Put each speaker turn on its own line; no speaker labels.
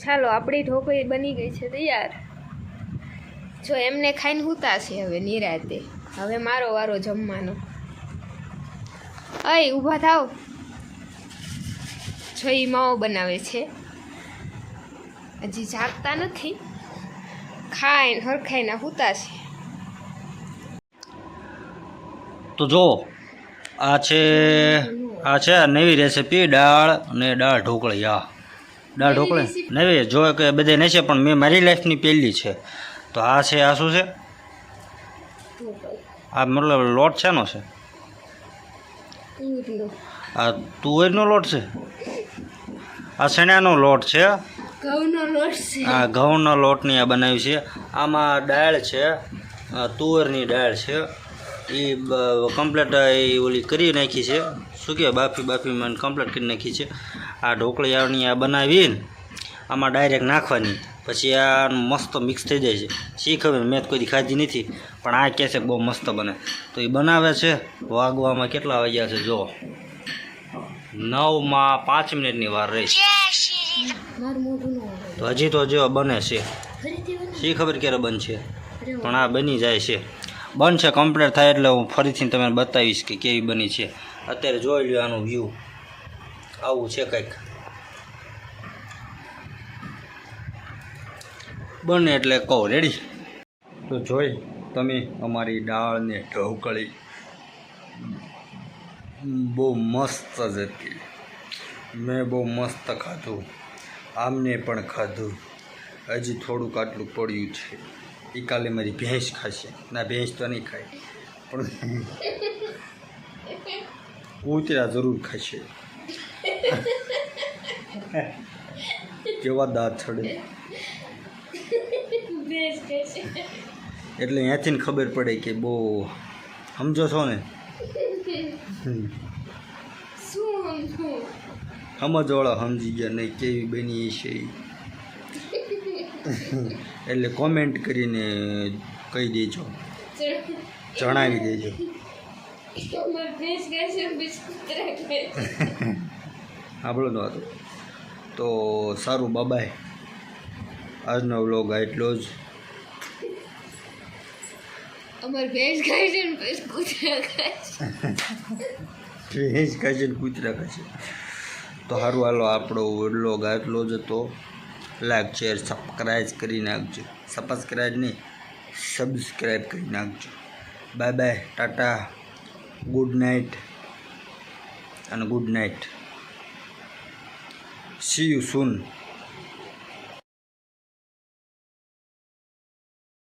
ચાલો, આપણી ઢોકળી બની ગઈ છે તૈયાર. જો એમને ખાઈને હુતાશે હવે નિરાતે. હવે મારો વારો જમવાનો. અય, ઊભા થાવ જો એ માવો બનાવે છે. હજી જાગતા નથી. ખાઈને, હરખાઈને હુતાશે
તો જો, આ છે આ છે નવી રેસીપી દાળ અને દાળ ઢોકળી આ દાળ ઢોકળે? નવી જો કે બધે નહીં છે પણ મેં મારી લાઈફની પહેલી છે. તો આ છે આ શું છે? આ મતલબ લોટ છેનો છે? આ તુવેરનો લોટ છે? આ શેણાનો લોટ છે?
ઘઉંનો લોટ છે.
આ ઘઉંનો લોટની આ બનાવી છે. આમાં દાળ છે આ તુવેરની દાળ છે. એ કમ્પ્લેટ એ ઓલી કરી નાખી છે. શું કહેવાય? બાફી બાફી મને કમ્પ્લેટ કરી નાખી છે. આ ઢોકળી આવની આ બનાવીને આમાં ડાયરેક્ટ નાખવાની. પછી આ મસ્ત મિક્સ થઈ જાય છે. શી ખબર? મેં કોઈ ખાધી નથી. પણ આ કહે છે બહુ મસ્ત બને. તો એ બનાવે છે. વાગવામાં કેટલા વાગ્યા છે? જો. નવમાં પાંચ મિનિટની વાર રહી તો હજી તો જો બને છે. શી ખબર ક્યારે બનશે? પણ આ બની જાય છે. બનશે કમ્પ્લીટ થાય એટલે હું ફરીથી તમને બતાવીશ કે કેવી બની છે. અત્યારે જોઈ લ્યો આનું વ્યૂ આવું છે કંઈક. બને એટલે કહો રેડી તો જોઈ, તમે અમારી દાળને ઢોકળી બહુ મસ્ત જ હતી મેં બહુ મસ્ત ખાધું. આમને પણ ખાધું. હજી થોડુંક આટલું પડ્યું છે. એ કાલે મારી ભેંસ ખાશે. ના, ભેંસ તો નહીં ખાય. પણ કૂતરા જરૂર ખાશે. કેવા દાંત
છડે?
એટલે અહીંયાથી ખબર પડે કે બહુ સમજો છો ને? સમજવાળા સમજી ગયા નહીં કેવી બની છે એટલે કોમેન્ટ કરીને કહી દેજો. જણાવી દેજો.
ભેંસ રાખે.
આપણો તો સારું બાબાય આજનો વ્લોગ એટલો જ.
અમારી ભેંસ ખાય છે ને પછી કૂતરા ખાય છે.
ભેંસ ને કૂતરા તો સારું હાલો આપણો વ્લોગ આટલો જ હતો. લાઈક શેર સબસ્ક્રાઈબ કરી નાખજો. સબસ્ક્રાઈબ નહીં સબસ્ક્રાઈબ કરી નાખજો. Bye bye tata. Good night અને ગુડ નાઇટ 西游传。